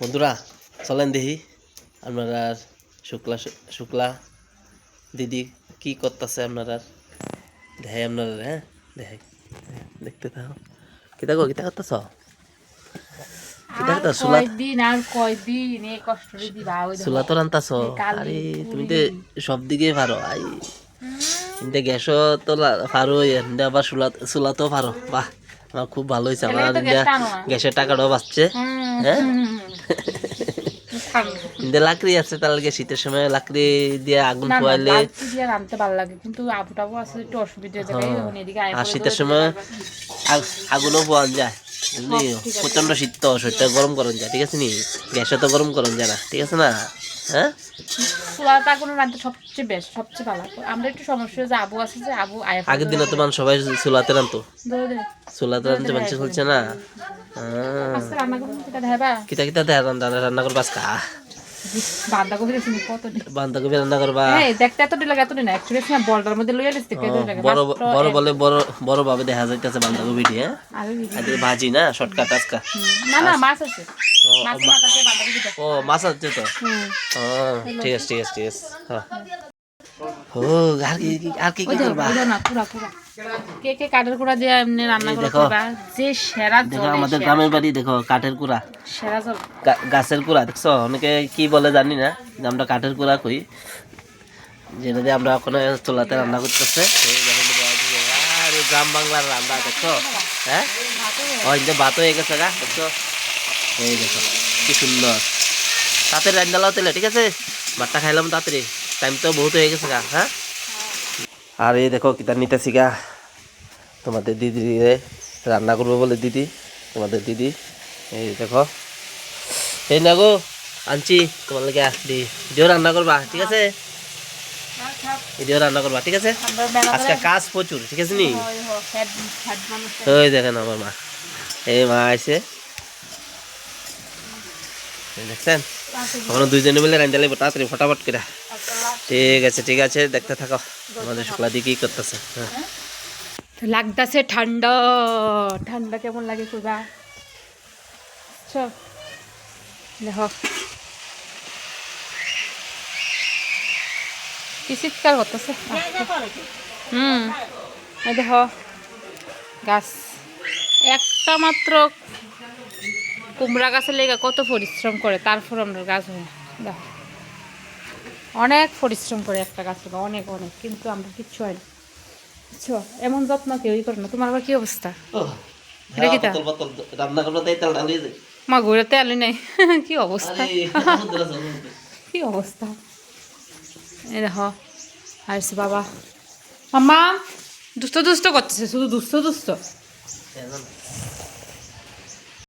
বন্ধুরা চলেন দেখি আপনারা শুক্লা শুক্লা দিদি কি করতেছে আপনারা দেখাই আপনারা হ্যাঁ? দেখাই। দেখতে থাকো। কিতা গো কিতা করতেছ। সব দিকে পারো আই। গ্যাসও তো পারো আবার সুলা পারো। বাহ। খুব ভালো হয়েছে আমার। গ্যাসের টাকাটাও বাঁচছে হ্যাঁ? ইন্দা লাকড়ি আছে তার লাগে শীতের সময় লাকড়ি দিয়ে আগুন দিয়ে রাঁধতে ভালো লাগে কিন্তু আবু টাবু আছে একটু অসুবিধা হয়ে। আর শীতের সময় আগুনও পোয়ান যায় বুঝলি? প্রচণ্ড শীত তো শরীরটা গরম করন যায় ঠিক আছে নি? গ্যাসে তো গরম করন যায় না ঠিক আছে না? হ্যাঁ? পারবে। চুলাটা কোনো রাঁধতে সবচেয়ে বেস্ট সবচেয়ে ভালো। আমরা একটু সমস্যা যে আবু আছে যে আবু আয় আগের দিনে তো মানুষ সবাই চুলাতে রান্তো। চুলাতে রান্তে মানুষ চলছে না। রান্না কিতা কিতা দেয় রান্না রান্না করবা আজকা। বাঁধাকপি কত রান্না করবা। দেখতে এত লাগে এত না অ্যাকচুয়ালি না বলটার মধ্যে লইয়া দিচ্ছি ও, বড় বড় বলে বড় বড় ভাবে দেখা যাইতেছে বান্ধাকপিটি হ্যাঁ আর ভাজি না শর্টকাট আজকা। না না মাছ আছে। ও, মাছ দিয়ে বাঁধাকপি আছে তো? ঠিক আছে ঠিক আছে ঠিক আছে। হ্যাঁ। ও আর কি আর কি করবা? না পুরা পুরা। কে কে কাঠের কুড়া দিয়ে এমনি রান্না করে। খাবা? যে সেরা জল আমাদের গ্রামের বাড়ি দেখো কাঠের কুড়া। সেরা জল। গাছের কুড়া দেখছ? অনেকে কি বলে জানি না যে আমরা কাঠের কুড়া কই যেটা দিয়ে আমরা ওখানে চুলাতে রান্না করতেছে। আরে গ্রাম বাংলার রান্না দেখছ? হ্যাঁ? ও ইন্দে ভাত হয়ে গেছে গা দেখছ? এই দেখো কি সুন্দর। তাতে রান্নালাও তেলে ঠিক আছে? ভাতটা খাইলাম তাড়াতাড়ি। টাইম তো বহুত হয়ে গেছে গা হ্যাঁ? আর এই দেখো কিতা নিতেছি গা? তোমাদের দিদি রান্না করব বলে, দিদি, তোমাদের দিদি। এই দেখো। এই না গো আনছি, তোমার লাগে দি দিও রান্না করবা, ঠিক আছে? দিও রান্না করবা, ঠিক আছে? আজকে কাজ প্রচুর, ঠিক আছে নি? ওই দেখেন আমার মা। এই মা আইছে দেখছেন? দুইজনে মিলে রান্না লাগবো তাড়াতাড়ি, ফটাফট করে। ঠিক আছে ঠিক আছে দেখতে থাকো। আমাদের শুক্লা দিয়ে কি করতেছে। হ্যাঁ। লাগতাছে ঠান্ডা। ঠান্ডা কেমন লাগে কইবা চল দেখো। কি শীতকাল করতেছে? হুম দেখো গাছ। একটা মাত্র কুমড়া গাছের লেগে কত পরিশ্রম করে তারপর আমরা গাছ হয়। দেখো। অনেক পরিশ্রম করে একটা গাছ লাগা অনেক অনেক কিন্তু আমরা কিচ্ছু হয় না। বুঝছ? এমন যত্ন কেউই করে না। তোমার আবার কি অবস্থা? তেল মা ঘুরেতে আলি নাই। কি অবস্থা? কি অবস্থা? এই দেখো আসছে বাবা। মাম্মা দুষ্ট দুষ্ট করতেছে শুধু দুষ্ট দুষ্ট